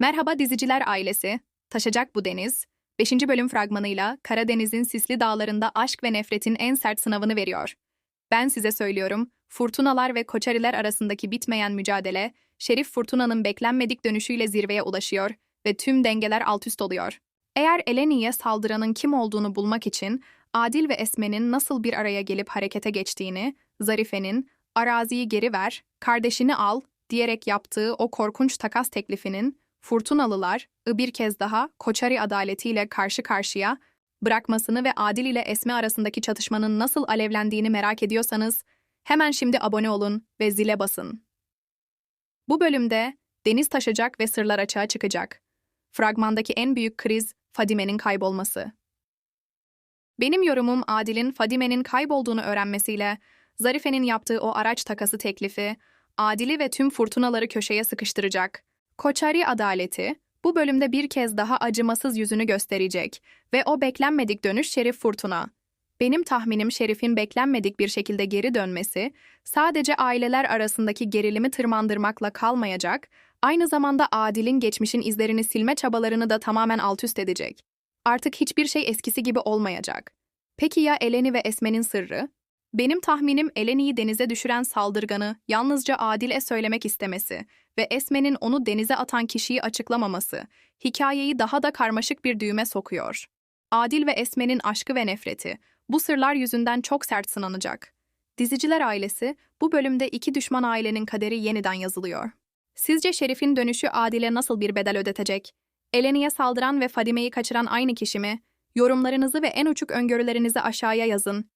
Merhaba diziciler ailesi. Taşacak bu deniz. 5. bölüm fragmanıyla Karadeniz'in sisli dağlarında aşk ve nefretin en sert sınavını veriyor. Ben size söylüyorum, fırtınalar ve koçariler arasındaki bitmeyen mücadele, Şerif Fırtuna'nın beklenmedik dönüşüyle zirveye ulaşıyor ve tüm dengeler altüst oluyor. Eğer Eleni'ye saldıranın kim olduğunu bulmak için Adil ve Esme'nin nasıl bir araya gelip harekete geçtiğini, Zarife'nin araziyi geri ver, kardeşini al diyerek yaptığı o korkunç takas teklifinin Fırtınalılar bir kez daha Koçari adaletiyle karşı karşıya bırakmasını ve Adil ile Esme arasındaki çatışmanın nasıl alevlendiğini merak ediyorsanız hemen şimdi abone olun ve zile basın. Bu bölümde deniz taşacak ve sırlar açığa çıkacak. Fragmandaki en büyük kriz Fadime'nin kaybolması. Benim yorumum Adil'in Fadime'nin kaybolduğunu öğrenmesiyle Zarife'nin yaptığı o araç takası teklifi Adil'i ve tüm fırtınaları köşeye sıkıştıracak. Koçari adaleti bu bölümde bir kez daha acımasız yüzünü gösterecek ve o beklenmedik dönüş Şerif Fırtına. Benim tahminim Şerif'in beklenmedik bir şekilde geri dönmesi sadece aileler arasındaki gerilimi tırmandırmakla kalmayacak, aynı zamanda Adil'in geçmişin izlerini silme çabalarını da tamamen altüst edecek. Artık hiçbir şey eskisi gibi olmayacak. Peki ya Eleni ve Esme'nin sırrı? Benim tahminim Eleni'yi denize düşüren saldırganı yalnızca Adil'e söylemek istemesi ve Esme'nin onu denize atan kişiyi açıklamaması, hikayeyi daha da karmaşık bir düğüme sokuyor. Adil ve Esme'nin aşkı ve nefreti, bu sırlar yüzünden çok sert sınanacak. Diziciler ailesi, bu bölümde iki düşman ailenin kaderi yeniden yazılıyor. Sizce Şerif'in dönüşü Adil'e nasıl bir bedel ödetecek? Eleni'ye saldıran ve Fadime'yi kaçıran aynı kişi mi? Yorumlarınızı ve en uçuk öngörülerinizi aşağıya yazın.